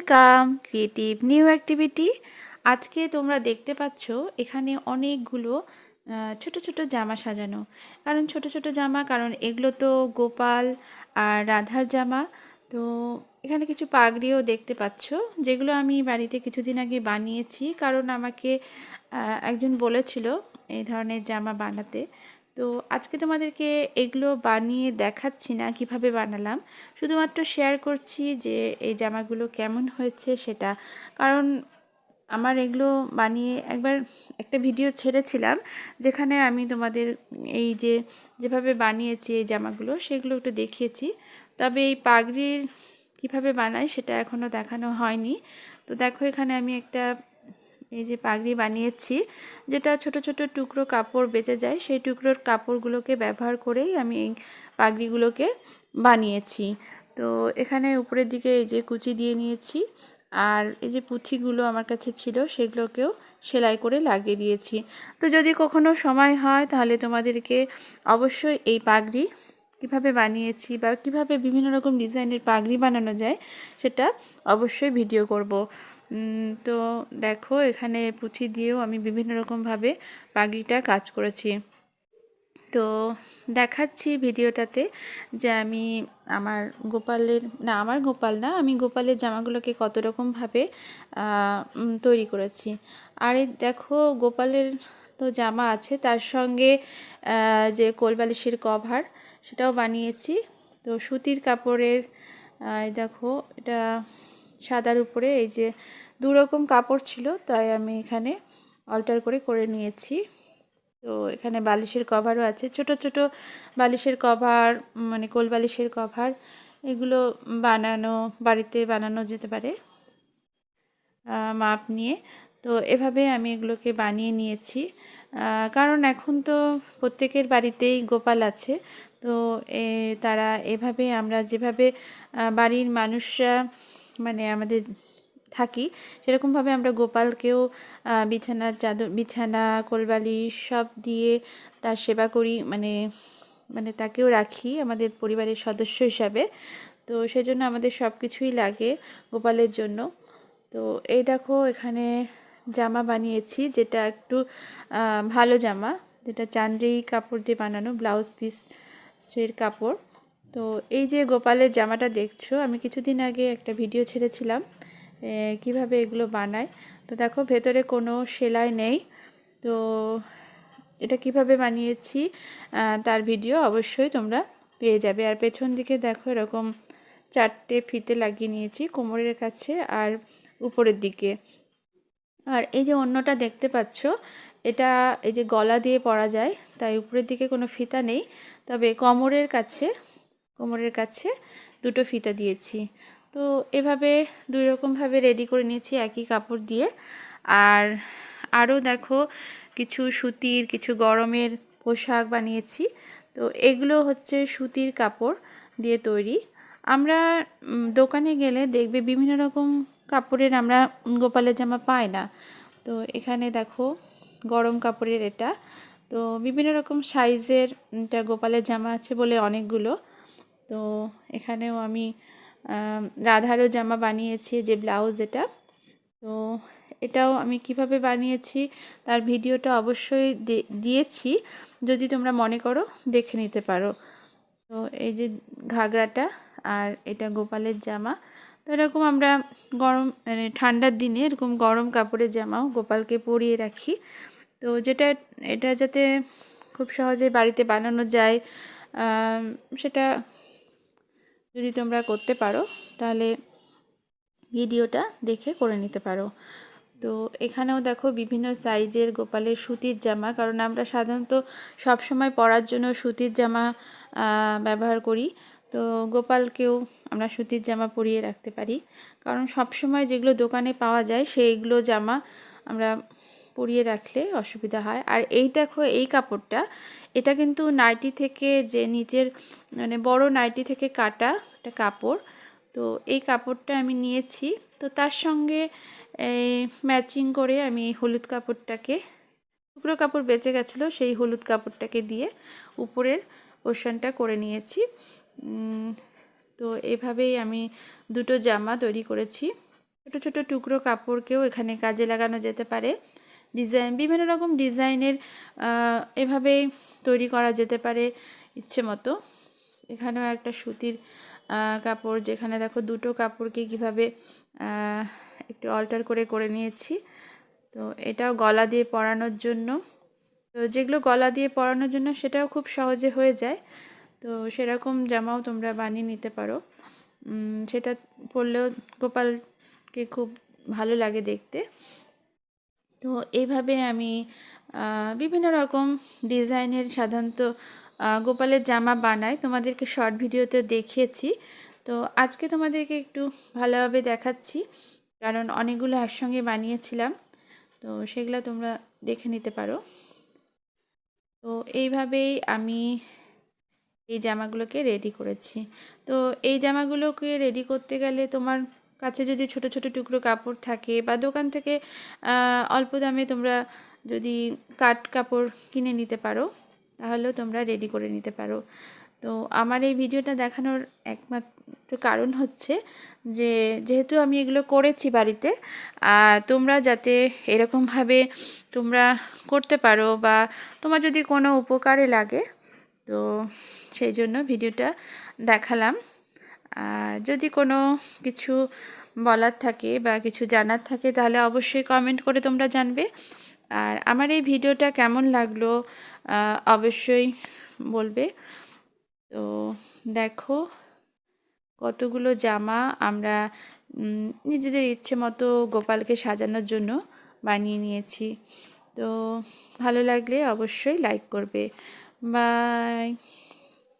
Welcome creative new activity আজকে তোমরা দেখতে পাচ্ছ, এখানে অনেকগুলো ছোট ছোট জামা সাজানো। কারণ ছোট ছোট জামা, কারণ এগুলো তো গোপাল আর রাধার জামা। তো এখানে কিছু পাগড়িও দেখতে পাচ্ছ, যেগুলো আমি বাড়িতে কিছুদিন আগে বানিয়েছি। কারণ আমাকে একজন বলেছিল এই ধরনের জামা বানাতে। তো আজকে তোমাদেরকে এগুলো বানিয়ে দেখাচ্ছি না কীভাবে বানালাম। শুধুমাত্র শেয়ার করছি যে এই জামাগুলো কেমন হয়েছে সেটা। কারণ আমার এগুলো বানিয়ে একবার একটা ভিডিও ছেড়েছিলাম, যেখানে আমি তোমাদের এই যে যেভাবে বানিয়েছি এই জামাগুলো, সেগুলো একটু দেখিয়েছি। তবে এই পাগড়ির কীভাবে বানাই সেটা এখনও দেখানো হয়নি। তো দেখো এখানে আমি একটা এই যে পাগড়ি বানিয়েছি, যেটা ছোট ছোট টুকরো কাপড় বেঁচে যায়, সেই টুকরোর কাপড়গুলোকে ব্যবহার করেই আমি এই পাগড়িগুলোকে বানিয়েছি। তো এখানে উপরের দিকে এই যে কুচি দিয়ে নিয়েছি, আর এই যে পুঁথিগুলো আমার কাছে ছিল, সেগুলোকেও সেলাই করে লাগিয়ে দিয়েছি। তো যদি কখনো সময় হয়, তাহলে তোমাদেরকে অবশ্যই এই পাগড়ি কীভাবে বানিয়েছি বা কীভাবে বিভিন্ন রকম ডিজাইনের পাগড়ি বানানো যায়, সেটা অবশ্যই ভিডিও করব। তো দেখো, এখানে পুঁথি দিয়েও আমি বিভিন্ন রকমভাবে পাগড়িটা কাজ করেছি। তো দেখাচ্ছি ভিডিওটাতে যে আমি আমার গোপালের, না, আমার গোপাল না, আমি গোপালের জামাগুলোকে কত রকমভাবে তৈরি করেছি। আর দেখো, গোপালের তো জামা আছে, তার সঙ্গে যে কোলবালিশের কভার, সেটাও বানিয়েছি। তো সুতির কাপড়ের দেখো, এটা সাদার উপরে এই যে দু রকম কাপড় ছিল, তাই আমি এখানে অল্টার করে করে নিয়েছি। তো এখানে বালিশের কভারও আছে, ছোট ছোট বালিশের কভার মানে কোল বালিশের কভার, এগুলো বানানো, বাড়িতে বানানো যেতে পারে মাপ নিয়ে। তো এভাবে আমি এগুলোকে বানিয়ে নিয়েছি। কারণ এখন তো প্রত্যেকের বাড়িতেই গোপাল আছে, তো তারা এভাবে আমরা যেভাবে বাড়ির মানুষরা মানে আমাদের থাকি। সেরকমভাবে আমরা গোপালকেও বিছানার চাদর, বিছানা, কোলবালি সব দিয়ে তার সেবা করি। মানে মানে তাকেও রাখি আমাদের পরিবারের সদস্য হিসাবে। তো সেজন্য আমাদের সব কিছুই লাগে গোপালের জন্য। তো এই দেখো, এখানে জামা বানিয়েছি যেটা একটু ভালো জামা। যেটা চান্দ্রি কাপড় দিয়ে বানানো, ব্লাউজ পিসের কাপড়। তো এই যে গোপালের জামাটা দেখছ, আমি কিছুদিন আগে একটা ভিডিও ছেড়েছিলাম কীভাবে এগুলো বানায়। তো দেখো, ভেতরে কোনো সেলাই নেই। তো এটা কীভাবে বানিয়েছি তার ভিডিও অবশ্যই তোমরা পেয়ে যাবে। আর পেছন দিকে দেখো, এরকম চারটে ফিতে লাগিয়ে নিয়েছি কোমরের কাছে আর উপরের দিকে। আর এই যে অন্যটা দেখতে পাচ্ছ, এটা এই যে গলা দিয়ে পরা যায়, তাই উপরের দিকে কোনো ফিতা নেই। তবে কোমরের কাছে কোমরের কাছে দুটো ফিতা দিয়েছি। তো এভাবে দুই রকমভাবে রেডি করে নিয়েছি, একই কাপড় দিয়ে। আর আরও দেখো, কিছু সুতির, কিছু গরমের পোশাক বানিয়েছি। তো এগুলো হচ্ছে সুতির কাপড় দিয়ে তৈরি। আমরা দোকানে গেলে দেখবে বিভিন্ন রকম কাপড়ের আমরা গোপালের জামা পাই না। তো এখানে দেখো, গরম কাপড়ের এটা। তো বিভিন্ন রকম সাইজের এটা গোপালের জামা আছে বলে অনেকগুলো। তো এখানেও আমি রাধারও জামা বানিয়েছি, যে ব্লাউজ এটা। তো এটাও আমি কীভাবে বানিয়েছি তার ভিডিওটা অবশ্যই দিয়েছি। যদি তোমরা মনে করো, দেখে নিতে পারো। তো এই যে ঘাগরাটা আর এটা গোপালের জামা। তো এরকম আমরা গরম মানে ঠান্ডার দিনে এরকম গরম কাপড়ের জামাও গোপালকে পরিয়ে রাখি। তো যেটা, এটা যাতে খুব সহজে বাড়িতে বানানো যায় সেটা যদি তোমরা করতে পারো, তাহলে ভিডিওটা দেখে করে নিতে পারো। তো এখানেও দেখো বিভিন্ন সাইজের গোপালের সুতির জামা, কারণ আমরা সাধারণত সব সময় পরার জন্য সুতির জামা ব্যবহার করি। তো গোপালকেও আমরা সুতির জামা পরিয়ে রাখতে পারি। কারণ সব সময় যেগুলো দোকানে পাওয়া যায়, সেইগুলো জামা আমরা পরিয়ে রাখলে অসুবিধা হয়। আর এই দেখো, এই কাপড়টা, এটা কিন্তু নাইটি থেকে যে নিচের মানে বড় নাইটি থেকে কাটা একটা কাপড়। তো এই কাপড়টা আমি নিয়েছি। তো তার সঙ্গে ম্যাচিং করে আমি হলুদ কাপড়টাকে, টুকরো কাপড় বেঁচে গেছিল, সেই হলুদ কাপড়টাকে দিয়ে উপরের পোর্শনটা করে নিয়েছি। তো এভাবেই আমি দুটো জামা তৈরি করেছি। ছোটো ছোটো টুকরো কাপড়কেও এখানে কাজে লাগানো যেতে পারে। ডিজাইন, বিভিন্ন রকম ডিজাইনের এভাবেই তৈরি করা যেতে পারে ইচ্ছে মতো। এখানেও একটা সুতির কাপড় যেখানে দেখো দুটো কাপড়কে কীভাবে একটু অল্টার করে করে নিয়েছি। তো এটাও গলা দিয়ে পরানোর জন্য। তো যেগুলো গলা দিয়ে পরানোর জন্য সেটাও খুব সহজে হয়ে যায়। তো সেরকম জামাও তোমরা বানিয়ে নিতে পারো। সেটা পরলেও গোপালকে খুব ভালো লাগে দেখতে। তো এইভাবে আমি বিভিন্ন রকম ডিজাইনের সাধারণত গোপালের জামা বানাই তোমাদেরকে শর্ট ভিডিওতে দেখিয়েছি। তো আজকে তোমাদেরকে একটু ভালোভাবে দেখাচ্ছি, কারণ অনেকগুলো একসঙ্গে বানিয়েছিলাম। তো সেগুলো তোমরা দেখে নিতে পারো। তো এইভাবেই আমি এই জামাগুলোকে রেডি করেছি। তো এই জামাগুলোকে রেডি করতে গেলে তোমার কাছে যদি ছোট ছোট টুকরো কাপড় থাকে বা দোকান থেকে অল্প দামে তোমরা যদি কাট কাপড় কিনে নিতে পারো তাহলেও তোমরা রেডি করে নিতে পারো। তো আমার এই ভিডিওটা দেখানোর একমাত্র কারণ হচ্ছে যে, যেহেতু আমি এগুলো করেছি বাড়িতে তোমরা যাতে এরকমভাবে তোমরা করতে পারো বা তোমার যদি কোনো উপকারে লাগে, তো সেই জন্য ভিডিওটা দেখালাম। আর যদি কোনো কিছু বলার থাকে বা কিছু জানার থাকে, তাহলে অবশ্যই কমেন্ট করে তোমরা জানবে। আর আমার এই ভিডিওটা কেমন লাগল অবশ্যই বলবে। তো দেখো, কতগুলো জামা আমরা নিজেদের ইচ্ছে মতো গোপালকে সাজানোর জন্য বানিয়ে নিয়েছি। তো ভালো লাগলে অবশ্যই লাইক করবে। বাই